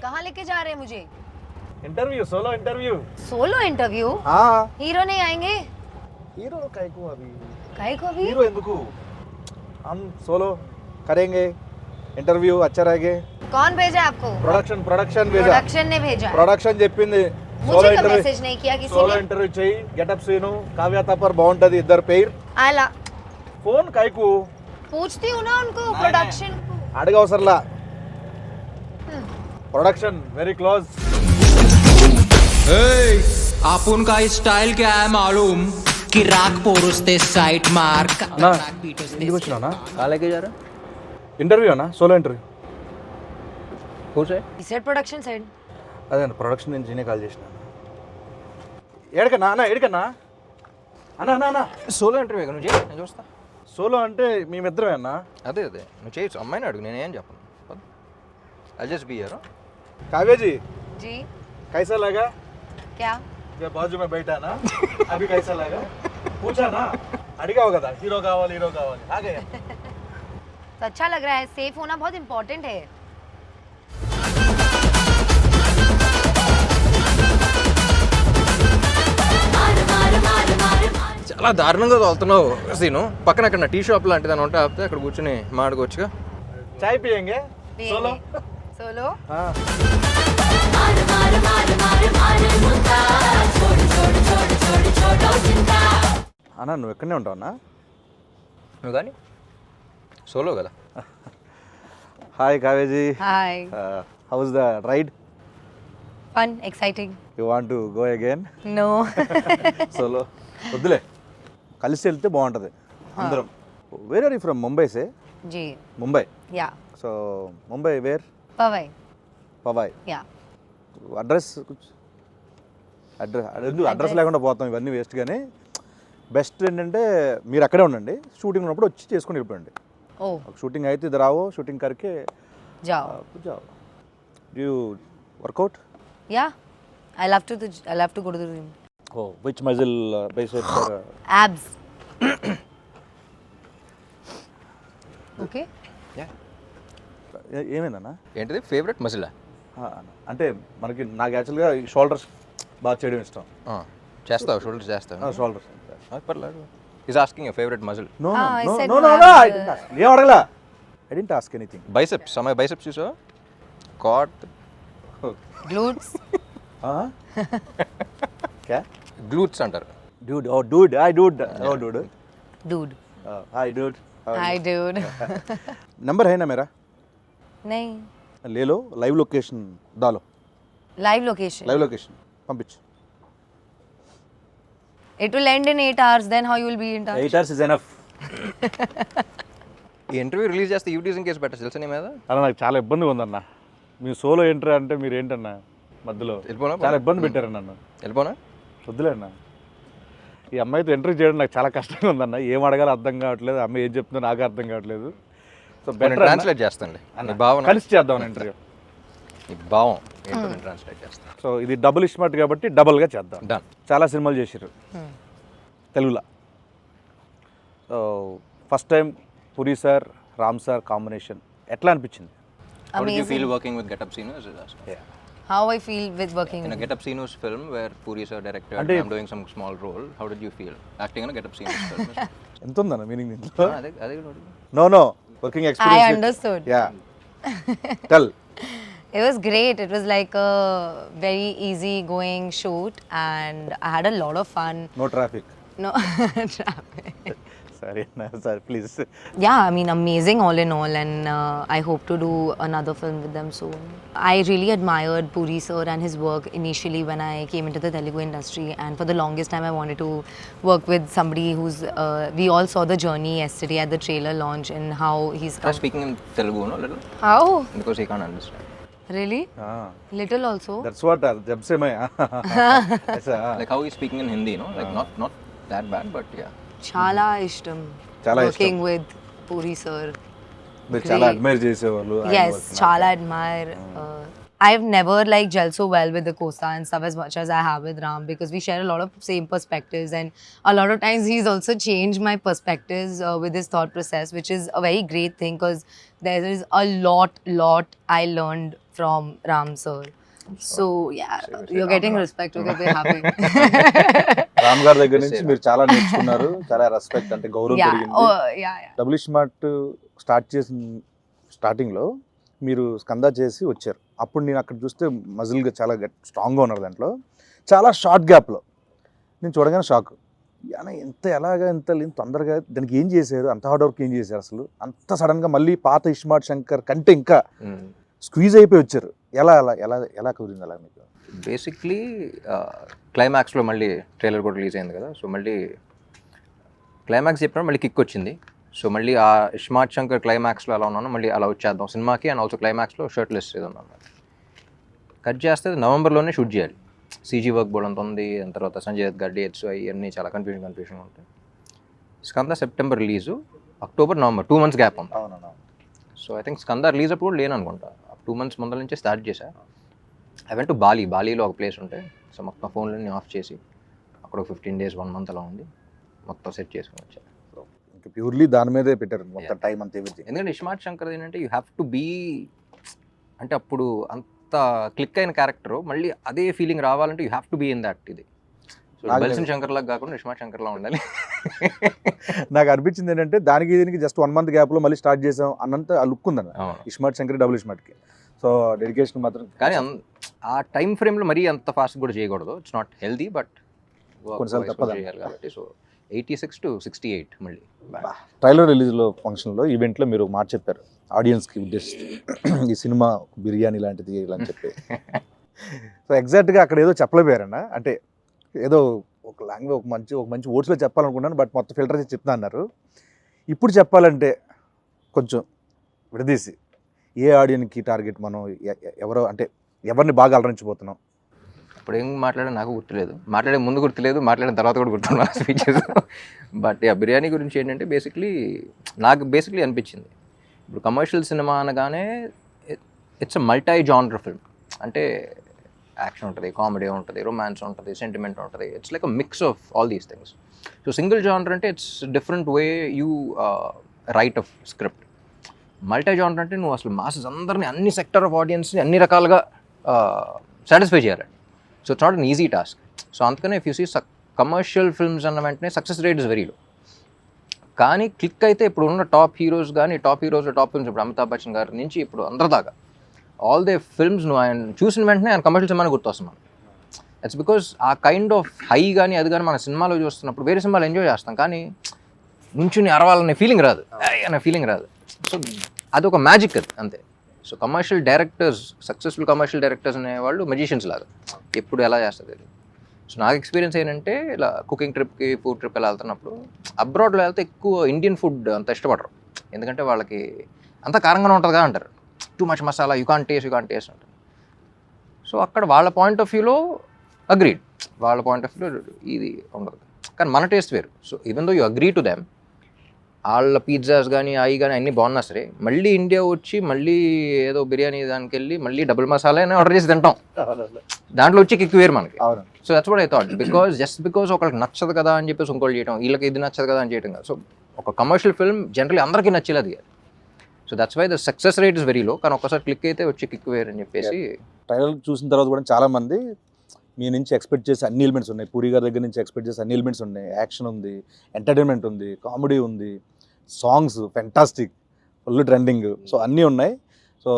कहाँ लेके जा रहे हैं मुझे interview solo interview solo interview हाँ हीरो नहीं आएंगे हीरो काय को अभी काहे को अभी हीरो ఎందుకు हम सोलो करेंगे ఇంటర్వ్యూ अच्छा रहेंगे कौन भेजा है आपको ప్రొడక్షన్ ప్రొడక్షన్ भेजा प्रोडक्शन ने भेजा है ప్రొడక్షన్ చెప్పింది సోలో मुझे कब ఇంటర్వ్యూ मैसेज नहीं किया किसी సోలో ने ఇంటర్వ్యూ చెయ్యి గెటప్ సీను కావ్య తప్పర్ బాగుంటది ఇద్దరు పేరు आला ఫోన్ కైకు पूछती हूँ ना उनको प्रोडक्शन అడగవసరలా ప్రొడక్షన్ వెరీ క్లోజ్ आपण का स्टाईल क्या है मालूम कि राग पोरुसते साइट मार ना, राग पीटोसते ఇంటికి వచ్చినా कहाँ लेके जा रहा ఇంటర్వ్యూ అన్నా సోలో ఇంటర్వ్యూ खुश है सेट प्रोडक्शन साइड అదే అన్న ప్రొడక్షన్ నుంచి నేనే కాల్ చేసిన ఏడకన్నా అన్న ఏడకన్నా అన్న అన్న అన్న సోలో ఇంటర్వ్యూ నువ్వు చేయి నేను చూస్తా సోలో అంటే మేమిద్దరమే అన్న అదే అదే నువ్వు చేయొచ్చు అమ్మాయిని అడుగు నేనేం చెప్పను ఐ జస్ట్ బీ ఇయర్ काव्य जी जी कैसा लगा क्या जब बाजू में बैठा ना अभी कैसा लगा पूछा ना అడిగావు కదా హీరో కావాలి హీరో కావాలి ఆ గయా तो अच्छा लग रहा है सेफ होना बहुत इम्पोर्टेंट है చాలా దారుణంగా తోలుతున్నావు సీను. పక్కన అక్కడ టీ షాప్ లాంటిది అని ఉంటే ఆపితే అక్కడ కూర్చొని మాడుకోవచ్చుగా చాయ్ పియంగే? సోలో? సోలో? అన్న నువ్వు ఎక్కడనే ఉంటావు అన్నా? నువ్వు కానీ సోలో కదా. Hi కావేజీ. Hi. How's the ride fun exciting you want to go again no solo. వద్దులే. కలిసి వెళ్తే బాగుంటుంది. అందరం. Where are you from Mumbai say G. Mumbai yeah. So Mumbai where Powai Powai yeah. Address address address లేకుండా పోతాం ఇవన్నీ waste కానీ best ఏంటంటే మీరు అక్కడే ఉండండి. షూటింగ్ ఉన్నప్పుడు వచ్చి చేసుకుని వెళ్ళిపోండి. షూటింగ్ అయితే ఇది రావో షూటింగ్ కరికే జావ్. You. Workout yeah I love to I love to good Oh, which muscle uh, bicep? or, uh, okay uh, ఏమైందన్నా? ఏంటిది? ఫేవరెట్ మజిలా అంటే మనకి నాకు యాక్చువల్గా షోల్డర్స్ బాగా చేయడం ఇష్టం. చేస్తావు షోల్డర్స్ చేస్తావు. షోల్డర్స్ ఆ, పర్లేదు. Is asking favourite muscle no Ah, no no no I didn't I didn't ask anything biceps సమయ బైసెప్స్ చూసావు కాట్ గ్లూట్స్ క్యా గ్లూట్స్ అంటారు dude oh dude hi dude oh dude dude uh, hi dude How are hi dude you? Number है ना मेरा नहीं ले लो लाइव लोकेशन डालो live location लाइव लोकेशन పంపించు it will end in 8 hours then how you will be in touch eight hours is enough ఈ interview release చేస్తే యూటీజింగ్ కేసు పెట్టచ్చు తెలుసా నీ మీద అలా నాకు చాలా ఇబ్బందిగా ఉందన్న మీ సోలో ఎంట్రీ అంటే మీరు ఏంటన్నా మధ్యలో వెళ్ళిపోనా? చాలా ఇబ్బంది పెట్టారు నన్ను వెళ్ళిపోనా వద్దులే అన్న ఈ అమ్మాయితో ఎంట్రీ చేయడం నాకు చాలా కష్టంగా ఉందన్న. ఏం అడగాలో అర్థం కావట్లేదు. అమ్మాయి ఏం చెప్తుందో నాకు అర్థం కావట్లేదు. సో నేను బెటర్ ట్రాన్స్లేట్ చేస్తానులే. నీ భావన కలిసి చేద్దాం ఇంటర్వ్యూ భావం ట్రాన్స్లేట్ చేస్తాను. సో ఇది డబుల్ ఇస్మార్ట్ కాబట్టి డబుల్గా చేద్దాం. డన్ చాలా సినిమాలు చేశారు తెలుగులో. So first time Puri sir Ram sir combination ఎట్లా అనిపించింది? How did you Amazing. feel working with Get Up Sinos? is asking. how i feel with working In a with Get Up Sinos film where Puri sir directed అంటే- and I'm doing some small role, how did you feel acting in a Get Up Sinos film? ఎంత ఉందన్న meaning దీంట్లో Ah, అదే అదే కూడా అడుగు. No no working i experience understood yeah tell It was great. It was like a very easy going shoot, and I had a lot of fun. No traffic No traffic. Ariana, sir, please. Yeah, I mean, amazing all in all, and uh, I hope to do another film with them soon. I really admired Puri sir and his work initially when I came into the Telugu industry, and for the longest time, I wanted to work with somebody who's. Uh, we all saw the journey yesterday at the trailer launch and how he's. Come. I'm speaking in Telugu, no, little. How? Because he can't understand. Really? Ah. Little also. That's what uh, jab se uh, like how he's speaking in Hindi, no? Like ah. not not that bad, but yeah. Chala ishtam. Chala working with Puri sir. మీరు చాలా Great. Admire చేసేవాళ్ళు ఆయన Yes, work. Chala admire. Uh, I've never like gelled so well with the Costa and stuff as much as I have with Ram because we share a lot of same perspectives and a lot of times he's also changed my perspectives uh, with his thought process, which is a very great thing because there is a lot, lot I learned from Ram sir. So yeah, you're getting respect. Okay, we're happy. Ram గారి దగ్గర నుంచి మీరు చాలా నేర్చుకున్నారు. చాలా respect అంటే గౌరవం. పెరిగింది. Oh yeah. yeah. Double smart start చేసిన స్టార్టింగ్లో మీరు స్కందా చేసి వచ్చారు. అప్పుడు నేను అక్కడ చూస్తే మజిల్గా చాలా స్ట్రాంగ్గా ఉన్నారు దాంట్లో. చాలా షార్ట్ గ్యాప్లో నేను చూడగానే షాక్ ఎంత ఎలాగా ఎంత ఇంత తొందరగా దానికి ఏం చేశారు? అంత హార్డ్ వర్క్ ఏం చేశారు అసలు? అంత సడన్గా మళ్ళీ పాత ఇస్మార్ట్ శంకర్ కంటే ఇంకా స్క్వీజ్ అయిపోయి వచ్చారు. ఎలా ఎలా ఎలా ఎలా కుదిరింది అలా మీకు? బేసిక్లీ క్లైమాక్స్లో మళ్ళీ ట్రైలర్ కూడా రిలీజ్ అయింది కదా సో మళ్ళీ క్లైమాక్స్ చెప్పినప్పుడు మళ్ళీ కిక్ వచ్చింది. సో మళ్ళీ ఆ ఇస్మార్ట్ శంకర్ క్లైమాక్స్లో ఎలా ఉన్నానో మళ్ళీ అలా వచ్చేద్దాం సినిమాకి అండ్ ఆల్సో క్లైమాక్స్లో షర్ట్ లెస్ ఏదో ఉన్నాను కట్ చేస్తే నవంబర్లోనే షూట్ చేయాలి. సీజీ వర్క్ బోర్డ్ అంత ఉంది దాని తర్వాత సంజయ్ దత్ గారి డేట్స్ అవన్నీ చాలా కన్ఫ్యూజన్ కన్ఫ్యూజన్ ఉంటాయి. Skanda September release October November two months gap ఉంది. So I think Skanda release అప్పుడు కూడా లేను అనుకుంటా టూ మంత్స్ ముందర నుంచే స్టార్ట్ చేశా. ఐ వెంట్ టు బాలీ బాలీలో ఒక ప్లేస్ ఉంటే సో మొత్తం ఫోన్లన్నీ ఆఫ్ చేసి అక్కడ ఒక ఫిఫ్టీన్ డేస్ వన్ మంత్ అలా ఉంది మొత్తం సెట్ చేసుకుని వచ్చా. ఇంకా ప్యూర్లీ దాని మీదే పెట్టారు మొత్తం టైం అంతా ఎందుకంటే ఇస్మార్ట్ శంకర్ ఏంటంటే యూ హ్యావ్ టు బీ అంటే అప్పుడు అంత క్లిక్ అయిన క్యారెక్టర్ మళ్ళీ అదే ఫీలింగ్ రావాలంటే you have to be in that ఇది. బల్సిన్ శంకర్ లాగా కాకుండా ఇస్మార్ట్ శంకర్ లా ఉండాలి. నాకు అనిపించింది ఏంటంటే దానికి దీనికి జస్ట్ వన్ మంత్ గ్యాప్లో మళ్ళీ స్టార్ట్ చేసాం అన్నంత ఆ లుక్ ఉందన్న. ఇస్మార్ట్ శంకర్ డబుల్ ఇస్మార్ట్కి సో డెడికేషన్ మాత్రం కానీ ఆ టైం ఫ్రేమ్లో మరీ అంత ఫాస్ట్ కూడా చేయకూడదు. ఇట్స్ నాట్ హెల్దీ బట్ కొన్నిసార్లు తప్పదు. కాబట్టి. So eighty six to sixty eight మళ్ళీ ట్రైలర్ రిలీజ్లో ఫంక్షన్లో ఈవెంట్లో మీరు మాట చెప్పారు. ఆడియన్స్కి ఉద్దేశిస్తూ. ఈ సినిమా బిర్యానీ లాంటిది ఇలా అని చెప్పి. సో ఎగ్జాక్ట్గా అక్కడ ఏదో చెప్పలేపోయారన్న అంటే ఏదో ఒక లాంగ్వేజ్ ఒక మంచి ఒక మంచి ఓట్స్లో చెప్పాలనుకున్నాను బట్ మొత్తం ఫిల్టర్ చేసి చెప్తా అన్నారు. ఇప్పుడు చెప్పాలంటే కొంచెం విడదీసి ఏ ఆడియన్కి టార్గెట్ మనం ఎ- ఎవరో అంటే ఎవరిని బాగా అలరించబోతున్నాం? ఇప్పుడు ఏం మాట్లాడా నాకు గుర్తులేదు. మాట్లాడే ముందు గుర్తులేదు మాట్లాడిన తర్వాత కూడా గుర్తున్నా స్పీచెస్. బట్ ఆ బిర్యానీ గురించి ఏంటంటే బేసిక్లీ నాకు బేసిక్లీ అనిపించింది. ఇప్పుడు కమర్షియల్ సినిమా అనగానే it's a multi genre film. అంటే యాక్షన్ ఉంటుంది కామెడీ ఉంటుంది రొమాన్స్ ఉంటుంది సెంటిమెంట్ ఉంటుంది. It's like a mix of all these things so single genre అంటే it's different way you write of script multi genre అంటే నువ్వు అసలు మాసెస్ అందరినీ అన్ని సెక్టర్ ఆఫ్ ఆడియన్స్ని అన్ని రకాలుగా సాటిస్ఫై చేయాలండి so it's not an easy task so అందుకనే if you see commercial films అన్న వెంటనే success rate is very low కానీ క్లిక్ అయితే ఇప్పుడు ఉన్న టాప్ హీరోస్ కానీ టాప్ హీరోస్ టాప్ ఫిల్మ్స్ ఇప్పుడు అమితాబ్ బచ్చన్ గారి నుంచి ఇప్పుడు అందరి దాకా ఆల్ దే ఫిల్మ్స్ నువ్వు ఆయన చూసిన వెంటనే ఆయన కమర్షియల్ సినిమాని గుర్తొస్తున్నాను it's because a kind of high కానీ అది కానీ మన సినిమాలో చూస్తున్నప్పుడు వేరే సినిమాలు ఎంజాయ్ చేస్తాం. కానీ నుంచుని అరవాలనే ఫీలింగ్ రాదు. అనే ఫీలింగ్ రాదు. సో అది ఒక మ్యాజిక్ అది అంతే. So commercial directors successful commercial directors అనేవాళ్ళు మెజిషియన్స్ లాగా. ఎప్పుడు ఎలా చేస్తుంది సో నాకు ఎక్స్పీరియన్స్ ఏంటంటే ఇలా కుకింగ్ ట్రిప్కి ఫుడ్ ట్రిప్ ఎలా వెళ్తున్నప్పుడు అబ్రాడ్లో వెళ్తే ఎక్కువ ఇండియన్ ఫుడ్ అంత ఇష్టపడరు. ఎందుకంటే వాళ్ళకి అంత కారంగానే ఉంటుందిగా అంటారు. Too much masala you can taste you can taste అంటారు సో అక్కడ వాళ్ళ పాయింట్ ఆఫ్ వ్యూలో అగ్రీడ్ వాళ్ళ పాయింట్ ఆఫ్ వ్యూలో ఇది ఉండదు. కానీ మన టేస్ట్ వేరు. So even though you agree to them వాళ్ళ పిజ్జాస్ కానీ అవి కానీ అన్నీ బాగున్నా సరే మళ్ళీ ఇండియా వచ్చి మళ్ళీ ఏదో బిర్యానీ దానికి వెళ్ళి మళ్ళీ డబుల్ మసాలా ఆర్డర్ చేసి తింటాం. దాంట్లో వచ్చి కిక్ వేరు మనకి. So that's what I thought because just because ఒకరికి నచ్చదు కదా అని చెప్పేసి ఇంకోటి చేయడం వీళ్ళకి ఇది నచ్చదు కదా అని చేయడం కదా. సో ఒక కమర్షియల్ ఫిల్మ్ జనరలీ అందరికీ నచ్చేది అది so that's why the success rate is very low కానీ ఒకసారి క్లిక్ అయితే వచ్చి కిక్ వేరు అని చెప్పేసి ట్రైలర్ చూసిన తర్వాత కూడా చాలా మంది మీ నుంచి ఎక్స్పెక్ట్ చేసే అన్ని ఎలిమెంట్స్ ఉన్నాయి. పూరి గారి దగ్గర నుంచి ఎక్స్పెక్ట్ చేసే అన్ని ఎలిమెంట్స్ ఉన్నాయి. యాక్షన్ ఉంది ఎంటర్టైన్మెంట్ ఉంది కామెడీ ఉంది songs fantastic full trending so అన్నీ ఉన్నాయి. సో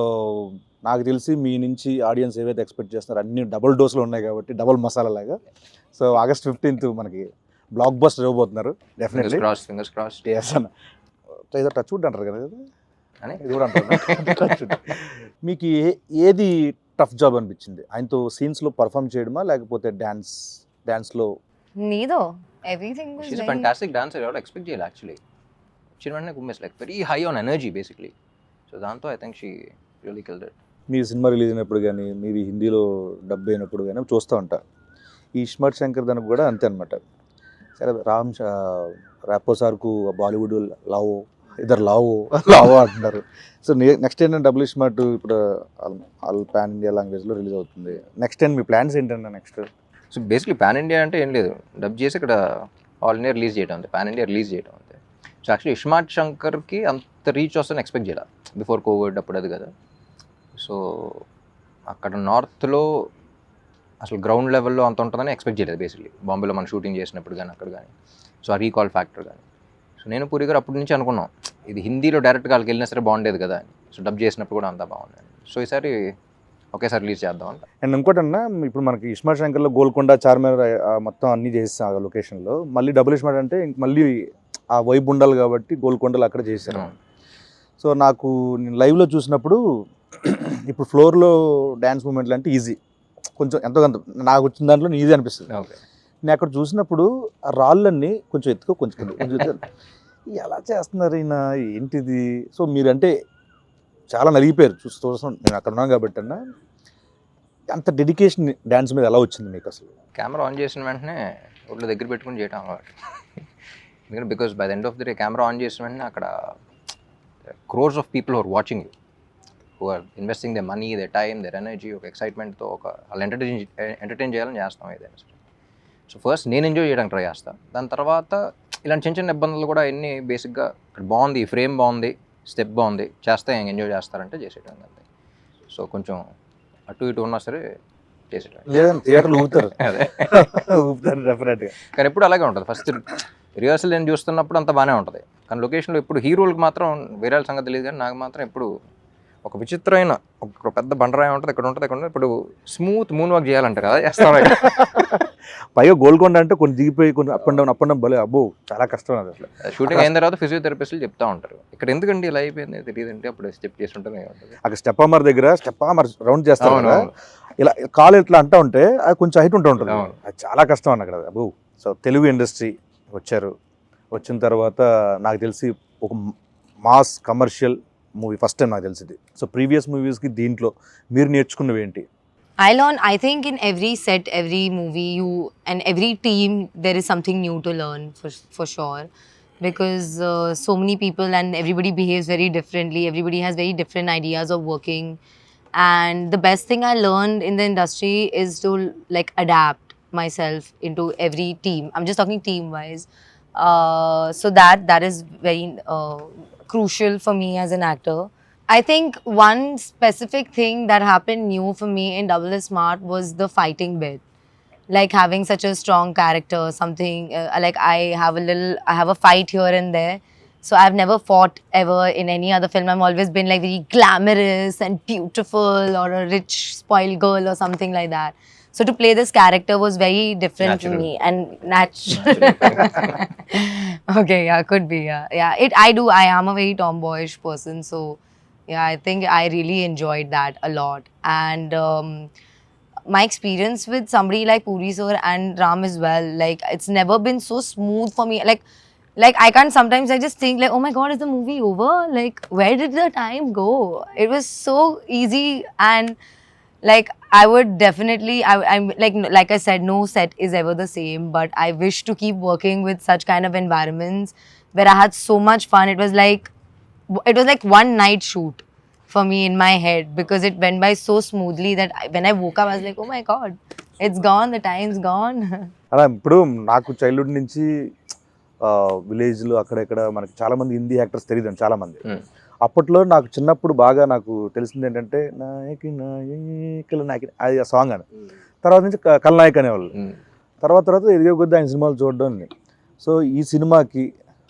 నాకు తెలిసి మీ నుంచి ఆడియన్స్ ఏవైతే ఎక్స్పెక్ట్ చేస్తున్నారో అన్ని డబుల్ డోస్లో ఉన్నాయి కాబట్టి డబుల్ మసాలా లాగా. సో ఆగస్ట్ ఫిఫ్టీన్త్ మనకి బ్లాక్ బస్టర్ ఇవ్వబోతున్నారు డెఫినెట్లీ క్రాస్ ఫింగర్స్ క్రాస్ అన్న. టచ్ వుడ్ అంటారు కదా? అని? ఇది కూడా అంటారు. మీకు ఏ- ఏది టఫ్ జాబ్ అనిపించింది? ఆయనతో సీన్స్లో పర్ఫామ్ చేయడమా లేకపోతే డ్యాన్స్ డ్యాన్స్లో Neither. Everything was she's fantastic dancer ఎవరు ఎక్స్పెక్ట్ చేయాలి యాక్చువల్లీ వచ్చిన వెంటనే కుమ్మేస్ like very high on energy basically so దాంతో I think she really killed it మీ సినిమా రిలీజ్ అయినప్పుడు కానీ మీవి హిందీలో డబ్ అయినప్పుడు కానీ చూస్తూ ఉంటా. ఈ ఇస్మార్ట్ శంకర్ దానికి కూడా అంతే అనమాట సరే రామ్ రాపో సార్కు బాలీవుడ్ లవ్ ఇద్దరు లావు. లావు అంటున్నారు. సో నెక్స్ట్ ఏంటంటే డబుల్ స్మార్ట్ ఇప్పుడు ఆల్ పాన్ ఇండియా లాంగ్వేజ్లో రిలీజ్ అవుతుంది. నెక్స్ట్ ఏంటి మీ ప్లాన్స్ ఏంటంటే next so basically pan India అంటే ఏం లేదు. డబ్ చేసి ఇక్కడ ఆల్ ఇండియా రిలీజ్ చేయడం అంతే. పాన్ ఇండియా రిలీజ్ చేయడం అంతే. సో యాక్చువల్లీ ఇష్మార్ట్ శంకర్కి అంత రీచ్ వస్తుందని ఎక్స్పెక్ట్ చేయాలి. బిఫోర్ కోవిడ్ అప్పుడు అది కదా. సో అక్కడ నార్త్లో అసలు గ్రౌండ్ లెవెల్లో అంత ఉంటుందని ఎక్స్పెక్ట్ చేయలేదు బేసిక్లీ బాంబేలో మనం షూటింగ్ చేసినప్పుడు కానీ అక్కడ కానీ సో ఆ రీకాల్ ఫ్యాక్టర్ కానీ సో నేను పూరి గారు అప్పటి నుంచి అనుకున్నాం. ఇది హిందీలో డైరెక్ట్గా వాళ్ళకి వెళ్ళినా సరే బాగుండేది కదా. సో డబ్ చేసినప్పుడు కూడా అంతా బాగుంది సో ఈసారి ఒకేసారి రిలీజ్ చేద్దాం అంట. అండ్ ఇంకోటన్నా ఇప్పుడు మనకి ఇస్మార్ట్ శంకర్లో గోల్కొండ చార్మినార్ మొత్తం అన్ని చేస్తాం ఆ లొకేషన్లో మళ్ళీ డబుల్ ఇస్మార్ట్ అంటే ఇంక మళ్ళీ ఆ వైబ్ ఉండాలి కాబట్టి గోల్కొండలు అక్కడ చేశారు. సో నాకు నేను లైవ్లో చూసినప్పుడు ఇప్పుడు ఫ్లోర్లో డ్యాన్స్ మూమెంట్లు అంటే ఈజీ. కొంచెం ఎంతో కొంత నాకు వచ్చిన దాంట్లో ఈజీ అనిపిస్తుంది. నేను అక్కడ చూసినప్పుడు ఆ రాళ్ళన్నీ కొంచెం ఎత్తుకో కొంచెం. ఎలా చేస్తున్నారు ఈయన? ఏంటిది? సో మీరంటే చాలా నలిగిపోయారు. చూసి చూస్తున్నాను నేను అక్కడ ఉన్నాను కాబట్టి అన్న. అంత డెడికేషన్ డ్యాన్స్ మీద ఎలా వచ్చింది మీకు అసలు? కెమెరా ఆన్ చేసిన వెంటనే ఒళ్ళు దగ్గర పెట్టుకుని చేయటం అలవాటు. ఎందుకంటే because by the end of the day camera on చేసిన వెంటనే అక్కడ crores of people are watching you who are investing the money the time their energy ఒక ఎక్సైట్మెంట్తో ఒక వాళ్ళు ఎంటర్టైన్ ఎంటర్టైన్ చేయాలని చేస్తాం ఏదైనా సో ఫస్ట్ నేను ఎంజాయ్ చేయడానికి ట్రై చేస్తాను దాని తర్వాత ఇలాంటి చిన్న చిన్న ఇబ్బందులు కూడా ఎన్ని బేసిక్గా ఇక్కడ బాగుంది ఫ్రేమ్ బాగుంది స్టెప్ బాగుంది చేస్తే ఎంజాయ్ చేస్తారంటే చేసేయడం అంతే. సో కొంచెం అటు ఇటు ఉన్నా సరే థియేటర్లు ఊపుతారు. అదే. ఊపుతారు డెఫినెట్గా కానీ ఎప్పుడు అలాగే ఉంటుంది. ఫస్ట్ రిహర్సల్ నేను చూస్తున్నప్పుడు అంత బాగానే ఉంటుంది. కానీ లొకేషన్లో ఇప్పుడు హీరోలకు మాత్రం వేరే సంగతి తెలియదు కానీ నాకు మాత్రం ఎప్పుడు ఒక విచిత్రమైన ఒక పెద్ద బండరాయి ఉంటుంది ఇక్కడ ఉంటుంది ఇక్కడ ఇప్పుడు స్మూత్ మూన్ వాక్ చేయాలంట కదా చేస్తాం పైగా గోల్కొండ అంటే కొన్ని దిగిపోయి కొన్ని up and down up and down భలే అబ్బో చాలా కష్టం అది అసలు. షూటింగ్ అయిన తర్వాత ఫిజియోథెరపిస్టులు చెప్తా ఉంటారు. ఇక్కడ ఎందుకండి ఇలా అయిపోయింది తెలియదంటే అప్పుడు స్టెప్ చేస్తుంటేనే ఉంటుంది అక్కడ స్టెప్ అమర్ దగ్గర స్టెప్ అమర్ రౌండ్ అవును. ఇలా కాలు ఇట్లా అంటా ఉంటే అది కొంచెం హైట్ ఉంటూ ఉంటుంది. అది చాలా కష్టం అన్న అక్కడ. అబ్బో సో తెలుగు ఇండస్ట్రీ వచ్చారు. వచ్చిన తర్వాత నాకు తెలిసి ఒక mass commercial movie first time నాకు తెలిసింది సో ప్రీవియస్ మూవీస్కి దీంట్లో మీరు నేర్చుకున్నవి ఏంటి I learn, I think, in every set, every movie, you and every team, there is something new to learn for, for sure. Because uh, so many people and everybody behaves very differently, everybody has very different ideas of working. And the best thing I learned in the industry is to like adapt myself into every team. I'm just talking team wise. Uh, so that that is very uh, crucial for me as an actor. I think one specific thing that happened new for me in Double is Smart was the fighting bit. Like having such a strong character, something uh, like I have a little, I have a fight here and there. So I've never fought ever in any other film. I've always been like very glamorous and beautiful or a rich spoiled girl or something like that. So to play this character was very different Natural. to me and natural. okay, yeah, could be, yeah, yeah. It, I do. I am a very tomboyish person, so yeah, I think I really enjoyed that a lot. And um, my experience with somebody like Puri sir and Ram as well, like it's never been so smooth for me. Like, like I can't sometimes I just think like, oh my god, is the movie over? Like, where did the time go? It was so easy and like I would definitely I, I'm like like I said, no set is ever the same. But I wish to keep working with such kind of environments where I had so much fun. It was like it was like one night shoot for me in my head because it went by so smoothly that I, when I woke up, I was like, oh my god, it's gone. The time's gone. అలా ఇప్పుడు నాకు childhood నుంచి విలేజ్లో అక్కడెక్కడ మనకి చాలా మంది Hindi actors తెలియదు చాలా మంది Hmm. అప్పట్లో నాకు చిన్నప్పుడు బాగా నాకు తెలిసింది ఏంటంటే నాయకి నాయకుల నాయకి అది ఆ సాంగ్ అని తర్వాత నుంచి కల్నాయక్ అనేవాళ్ళు. తర్వాత తర్వాత ఎదిగే కొద్దీ ఆయన సినిమాలు చూడడం సో ఈ సినిమాకి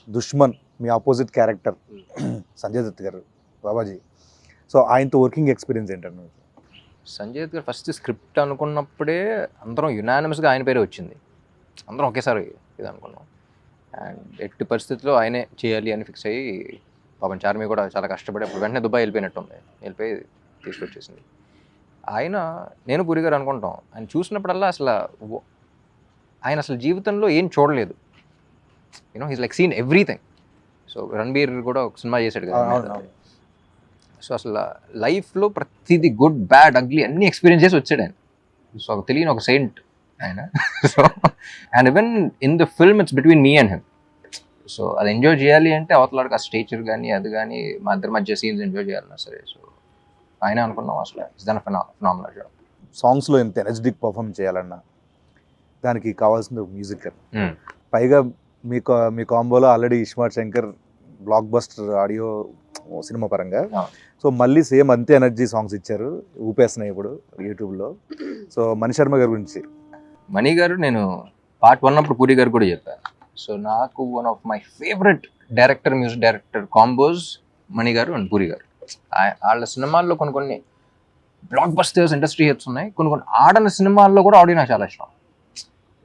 దుష్మన్ మీ ఆపోజిట్ క్యారెక్టర్ సంజయ్ దత్ గారు బాబాజీ. సో ఆయనతో వర్కింగ్ ఎక్స్పీరియన్స్ ఏంటంటే సంజయ్ దత్ గారు ఫస్ట్ స్క్రిప్ట్ అనుకున్నప్పుడే అందరం యునానిమస్గా ఆయన పేరే వచ్చింది. అందరం ఒకేసారి ఇది అనుకున్నాం. అండ్ ఎట్టి పరిస్థితుల్లో ఆయనే చేయాలి అని ఫిక్స్ అయ్యి పాపం చార్మి కూడా చాలా కష్టపడి అప్పుడు వెంటనే దుబాయ్ వెళ్ళిపోయినట్టుంది వెళ్ళిపోయి తీసుకొచ్చేసింది. ఆయన నేను పూరి గారు అనుకుంటాం. ఆయన చూసినప్పుడల్లా అసలు ఆయన అసలు జీవితంలో ఏం చూడలేదు. You know he's like seen everything so Ranbir కూడా ఒక సినిమా చేశాడు కదా. సో అసలు లైఫ్లో ప్రతిదీ గుడ్ బ్యాడ్ అగ్లీ అన్ని ఎక్స్పీరియన్స్ చేసి వచ్చాడు ఆయన. సో తెలియని ఒక సెయింట్ ఆయన. So and even in the film it's between me and him so అది ఎంజాయ్ చేయాలి అంటే అవతలాడికి ఆ స్టేచర్ కానీ అది కానీ మా ఇద్దరి మధ్య సీన్స్ ఎంజాయ్ చేయాలన్నా సరే సో ఆయన అనుకున్నాం అసలు. ఇస్ దాని ఫినామినల్ జాబ్ సాంగ్స్లో ఎంత ఎనర్జెటిక్ పర్ఫామ్ చేయాలన్నా దానికి కావాల్సింది మ్యూజిక్ పైగా మీ కా- మీ కాంబోలో already iSmart Shankar blockbuster audio cinema పరంగా. సో మళ్ళీ సేమ్ అంతే ఎనర్జీ సాంగ్స్ ఇచ్చారు ఊపేస్తున్నాయి ఇప్పుడు యూట్యూబ్లో సో మణి శర్మ గారి గురించి. మణి గారు నేను పార్ట్ వన్ అప్పుడు పూరి గారు కూడా చెప్పాను సో నాకు one of my favourite director music director combos Mani గారు అండ్ పూరి గారు. వాళ్ళ సినిమాల్లో కొన్ని కొన్ని బ్లాక్ బస్టర్స్ ఇండస్ట్రీ హిట్స్ ఉన్నాయి. కొన్ని కొన్ని ఆడని సినిమాల్లో కూడా ఆడియో నాకు చాలా ఇష్టం.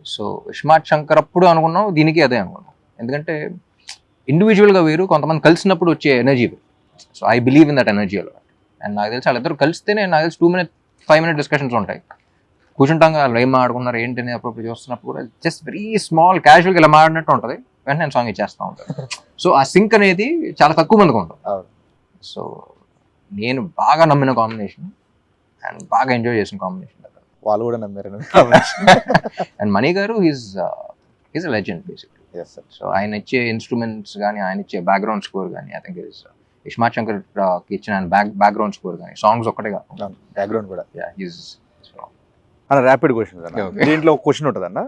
సో ఇస్మార్ట్ శంకర్ అప్పుడు అనుకున్నాం దీనికి అదే అనుకున్నాం. ఎందుకంటే ఇండివిజువల్గా వేరు కొంతమంది కలిసినప్పుడు వచ్చే energy so I believe in that energy అలా అండ్ నాకు తెలిసి వాళ్ళిద్దరు కలిస్తేనే నాకు తెలిసి two minute five minute discussions ఉంటాయి. కూర్చుంటాం కదా ఏం మాట్లాడుకున్నారు ఏంటి అని అప్పుడు చూస్తున్నప్పుడు కూడా జస్ట్ వెరీ స్మాల్ క్యాజువల్గా ఇలా మాడినట్టు ఉంటుంది. వెంటనే సాంగ్ ఇచ్చేస్తూ ఉంటాను సో ఆ సింక్ అనేది చాలా తక్కువ మందికి ఉంటుంది. సో నేను బాగా నమ్మిన కాంబినేషన్ అండ్ బాగా ఎంజాయ్ చేసిన కాంబినేషన్ వాళ్ళు కూడా నమ్మారు. అండ్ మణి గారు is is a legend basically so ఆయన ఇచ్చే ఇన్స్ట్రుమెంట్స్ కానీ ఆయన ఇచ్చే బ్యాక్గ్రౌండ్ స్కోర్ కానీ ఐ థింక్ ఇస్ ఇస్మార్ట్ శంకర్కి ఇచ్చిన బ్యాక్ బ్యాక్గ్రౌండ్ స్కోర్ కానీ సాంగ్స్ ఒక్కటే కాదు బ్యాక్గ్రౌండ్ కూడా. ఈజ్ అన్న ర్యాపిడ్ క్వశ్చన్ అన్న. దీంట్లో ఒక క్వశ్చన్ ఉంటుంది అన్న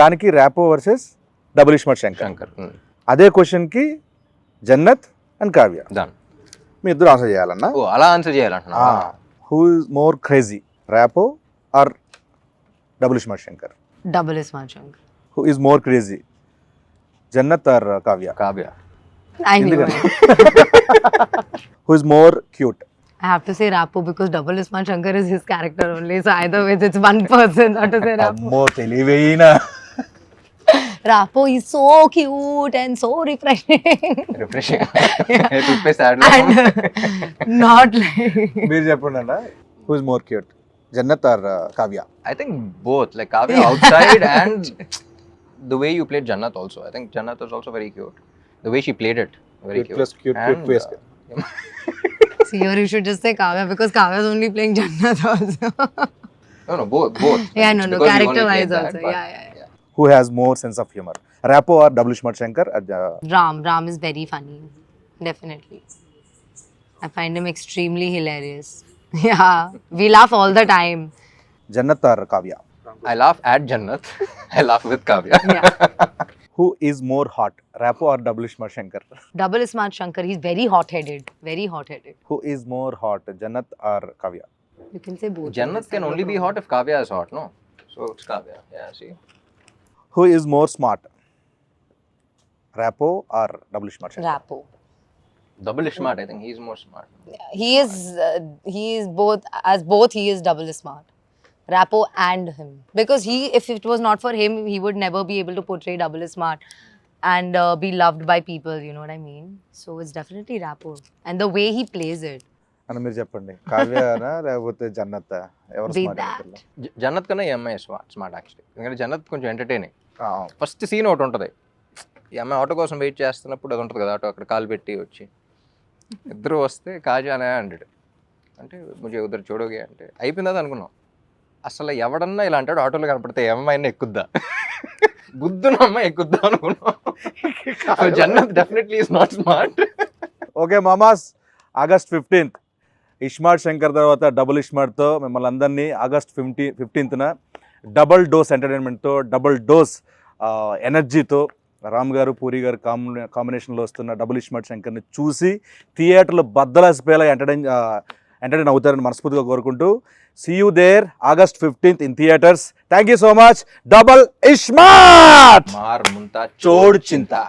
దానికి ర్యాపో వర్సెస్ డబుల్ ఇస్మార్ట్ శంకర్ శంకర్ అదే క్వశ్చన్కి జన్నత్ అండ్ కావ్య మీ ఇద్దరు ఆన్సర్ చేయాలన్నా? ఓ అలా answer చేయాలంటున్నా. Who is more crazy Rapo or double iSmart Shankar is my chunk. Who is more crazy Jannat or Kavya Kavya. Who is more cute I have to say Rapo because Double is my Shankar is his character only. So either way, it's one person. Not to say Rapo. అమ్మో తెలివైన Rapo is so cute and so refreshing. Refreshing toothpaste ad and not like. మీరు చెప్పండి అన్న who is more cute Jannat or Kavya I think both like Kavya outside and the way you played Jannat also I think Jannat was also very cute the way she played it very Cute plus cute cute, cute plus cute. See, here. You should just say Kavya because Kavya is only playing Jannat also. no, no, both, both. Yeah, no, no, because character wise also. that, also. yeah, yeah, yeah. Who has more sense of humor? Rapo or W. Smart Shankar? Ram, Ram is very funny. Definitely. I find him extremely hilarious. Yeah, we laugh all the time. Jannat or Kavya? I laugh at Jannat. I laugh with Kavya. Yeah. who is more hot, Rapo or Double Smart Shankar? Double Smart Shankar, he's very hot headed. Very hot headed. Who is more hot, Jannat or Kavya? You can say both. Jannat can only be hot if Kavya is hot, no? So it's Kavya, yeah, see. Who is more smart, Rapo or Double Smart Shankar? Rapo. Double smart, I think. He's more smart. Yeah, he is, uh, he is both, as both, he is double smart. Rapo and him. Because he if it was not for him he would never be able to portray double smart and uh, be loved by people. You know what I mean? So it's definitely Rapo and the way he plays it. అని మీరు చెప్పండి. కావ్యనా లేకపోతే జన్నత్ ఎవరు Be Jannat కన్నా ఈ అమ్మాయి smart smart actually ఎందుకంటే జన్నత్ కొంచెం ఎంటర్టైనింగ్ ఫస్ట్ సీన్ ఒకటి ఉంటుంది. ఈ అమ్మాయి ఆటో కోసం వెయిట్ చేస్తున్నప్పుడు అది ఉంటుంది కదా ఆటో అక్కడ కాలు పెట్టి వచ్చి. ఇద్దరు వస్తే కాజానే అంటాడు. అంటే ముజే ఉద్దరు చూడోగే అంటే. అయిపోయింది అది అనుకున్నాం. అసలు ఎవడన్నా ఇలా అంటాడు ఆటోలో కనపడితే ఏ అమ్మాయిని ఎక్కుద్దా? బుద్ధున అమ్మాయి ఎక్కుద్దా అనుకున్నాం. Jannat definitely is not smart okay మామాస్ August fifteenth Ismart Shankar తర్వాత డబుల్ ఇస్మార్ట్తో మిమ్మల్ని అందరినీ ఆగస్ట్ ఫిఫ్టీ ఫిఫ్టీన్త్న డబుల్ డోస్ ఎంటర్టైన్మెంట్తో డబుల్ డోస్ ఎనర్జీతో రామ్ గారు పూరి గారు కాంబినే కాంబినేషన్లో వస్తున్న డబుల్ ఇస్మార్ట్ శంకర్ని చూసి థియేటర్లు బద్దలాసిపోయేలా ఎంటర్టైన్ ఎంటర్టైన్ అవుతారని మనస్ఫూర్తిగా కోరుకుంటూ see you there August fifteenth in theatres thank you so much double Ismart మార్ ముంతా చోడు చింత